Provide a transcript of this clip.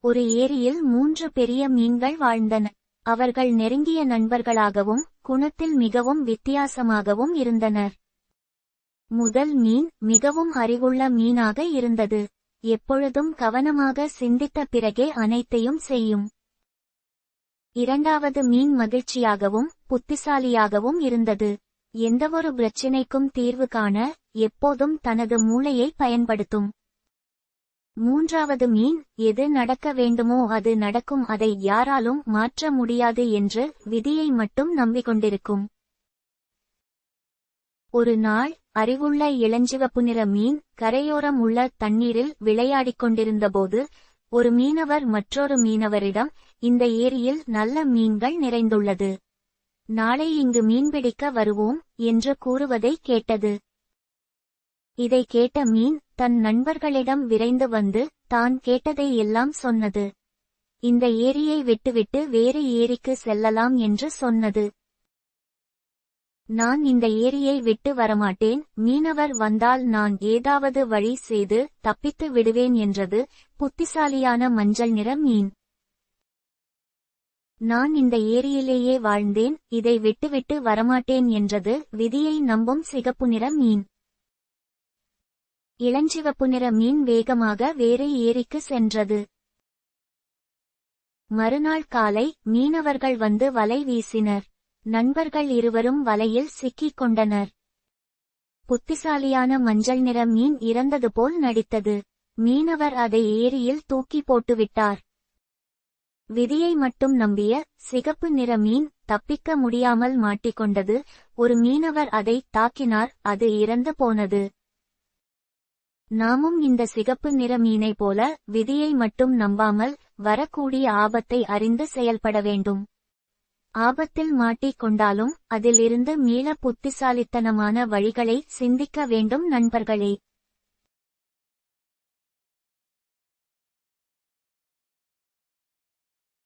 ஒரு ஏரியில் மூன்று பெரிய மீன்கள் வாழ்ந்தன. அவர்கள் நெருங்கிய நண்பர்களாகவும் குணத்தில் மிகவும் வித்தியாசமாகவும் இருந்தனர். முதல் மீன் மிகவும் அறிவுள்ள மீனாக இருந்தது. எப்பொழுதும் கவனமாக சிந்தித்த பிறகே அனைத்தையும் செய்யும். இரண்டாவது மீன் மகிழ்ச்சியாகவும் புத்திசாலியாகவும் இருந்தது. எந்தவொரு பிரச்சினைக்கும் தீர்வு காண எப்போதும் தனது மூளையை பயன்படுத்தும். மூன்றாவது மீன் எது நடக்க வேண்டுமோ அது நடக்கும் அதை யாராலும் மாற்ற முடியாது என்று விதியை மட்டும் நம்பிக்கொண்டிருக்கும். ஒரு நாள் அறிவுள்ள இளஞ்சிவப்பு நிற மீன் கரையோரம் உள்ள தண்ணீரில் விளையாடிக் கொண்டிருந்தபோது ஒரு மீனவர் மற்றொரு மீனவரிடம் இந்த ஏரியில் நல்ல மீன்கள் நிறைந்துள்ளது. நாளை இங்கு மீன்பிடிக்க வருவோம் என்று கூறுவதை கேட்டது. இதை கேட்ட மீன் தன் நண்பர்களிடம் விரைந்து வந்து தான் கேட்டதை எல்லாம் சொன்னது. இந்த ஏரியை விட்டுவிட்டு வேறு ஏரிக்கு செல்லலாம் என்று சொன்னது. நான் இந்த ஏரியை விட்டு வரமாட்டேன் மீனவர் வந்தால் நான் ஏதாவது வழி செய்து தப்பித்து விடுவேன் என்றது புத்திசாலியான மஞ்சள் நிற மீன். நான் இந்த ஏரியிலேயே வாழ்ந்தேன் இதை விட்டுவிட்டு வரமாட்டேன் என்றது விதியை நம்பும் சிகப்பு நிற மீன். இளஞ்சிவப்பு நிற மீன் வேகமாக வேறு ஏரிக்கு சென்றது. மறுநாள் காலை மீனவர்கள் வந்து வலை வீசினர். நண்பர்கள் இருவரும் வலையில் சிக்கிக் கொண்டனர். புத்திசாலியான மஞ்சள் நிற மீன் இறந்தது போல் நடித்தது. மீனவர் அதை ஏரியில் தூக்கி போட்டுவிட்டார். விதியை மட்டும் நம்பிய சிகப்பு நிற மீன் தப்பிக்க முடியாமல் மாட்டிக்கொண்டது. ஒரு மீனவர் அதை தாக்கினார் அது இறந்து போனது. நாமும் இந்த சிகப்பு நிற மீனை போல விதியை மட்டும் நம்பாமல் வரக்கூடிய ஆபத்தை அறிந்து செயல்பட வேண்டும். ஆபத்தில் மாட்டிக் கொண்டாலும் அதிலிருந்து மீள புத்திசாலித்தனமான வழிகளை சிந்திக்க வேண்டும் நண்பர்களே.